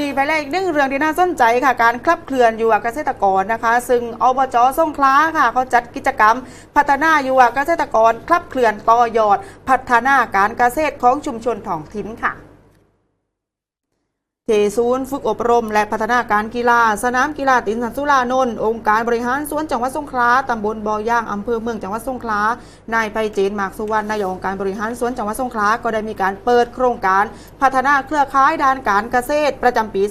ดีๆไปแล้วอีกหนึ่งเรื่องที่น่าสนใจค่ะ การคลับเคลื่อนอยุวเกษตรกรนะคะ ซึ่งอบจสงขลาค่ะเขาจัดกิจกรรม พัฒนาอยุวเกษตรกรคลับเคลื่อนต่อยอด พัฒนาการเกษตรของชุมชนท้องถิ่นค่ะ เทศูนย์ฝึกอบรม และพัฒนาการกีฬา สนามกีฬาตินสันสุรานนท์องค์การบริหารส่วนจังหวัดสงขลาตำบลบ่อย่างอำเภอเมืองจังหวัดสงขลานายไพเจนหมากสุวรรณนายกองค์การบริหารส่วนจังหวัดสงขลาก็ได้มีการเปิดโครงการ พัฒนาเครือข่ายด้านการเกษตร ประจำปี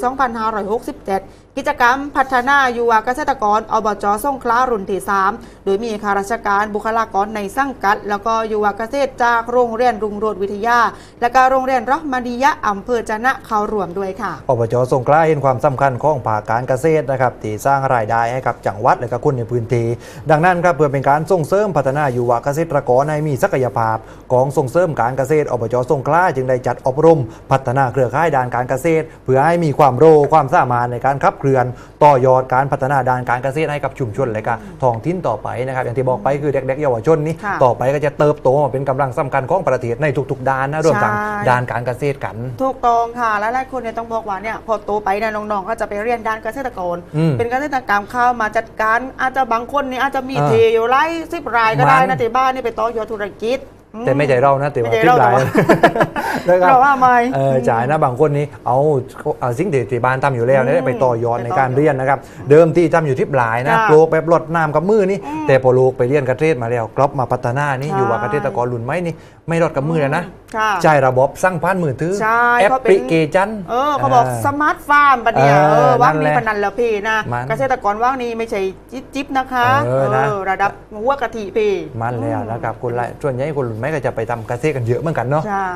2567 กิจกรรมพัฒนายุวเกษตรกรอบจส่งขลารุ่นที่ 3 โดยมีข้าราชการบุคลากรในสังกัด แล้วก็ยุวเกษตรจากโรงเรียนรุงโรดวิทยา และก็โรงเรียนรัมาดียะอำเภอจนะเข้ารวมด้วยค่ะอบจส่งขลาเห็นความสำคัญของภาคการเกษตรนะครับที่สร้างรายได้ให้กับจังหวัดและก็คนในพื้นที่ดังนั้นครับเพื่อเป็นการส่งเสริมพัฒนายุวเกษตรกรให้มีศักยภาพของส่งเสริมการเกษตรอบจส่งขลาจึงได้จัดอบรม พัฒนาเครือข่ายด้านการเกษตร เพื่อให้มีความรู้ความสามารถในการขับเคลื่อน ต่อยอดการพัฒนาด้านการเกษตรให้กับชุมชนและก็ท้องถิ่นต่อไปนะครับอย่างที่บอกไปคือเด็กๆเยาวชนนี้ค่ะต่อไปก็จะเติบโตมาเป็นกำลังสำคัญของประเทศในทุกๆ ด้านนะรวมทั้งใช่ด้านการเกษตรกัน ถูกต้องค่ะและหลายคนเนี่ยต้องบอกว่าเนี่ยพอโตไปเนี่ยน้องๆก็จะไปเรียนด้านเกษตรกรอืมเป็นเกษตรกรรมเข้ามาจัดการอาจจะบางคนเนี่ยอาจจะมีอ่าเทอยู่ไร่สิบรายก็ได้มันะนที่บ้านนี่ไปต่อยอดธุรกิจอื แต่ไม่ใช่เรานะแต่ว่าไม่ใช่ทิเราพย์หลายแต่ว่านะครับเราว่าไม่เออจ่ายนะบางคนนี่เอาเอาสิ่งที่ที่บ้านทำอยู่แล้วอืเนี่ยมไปต่อยอดไปในต่อยอดการเรียนนะครับ เดิมที่ทำอยู่ทิพย์หลายนะค่ะปลูกแบบรดน้ำกับมือนี่อืมแต่พอลูกไปเรียนเกษตรมาแล้วกลับมาพัฒนานี่ใช่อยู่ว่าเกษตรกรรุ่นใหม่นี่ไม่รดกับมือแล้วนะค่ะใช้ระบบสร้างพันมือถือใช่แอปเพราะพเป็นลิเคชันเออเขาบอกสมาร์ทฟาร์มปะเนี่ยเออเออว่างนั่นแหนี้ละพนันแล้วพี่นะมันเกษตรกรว่างนี้ไม่ใช่จิ๊บจิ๊บนะคะเออนะระดับหัวกะทิพี่มันแล้วนะครับคนละส่วนใหญ่คนรุ่นใหม่ก็จะไปทำเกษตรกันเยอะเหมือนกันเนาะ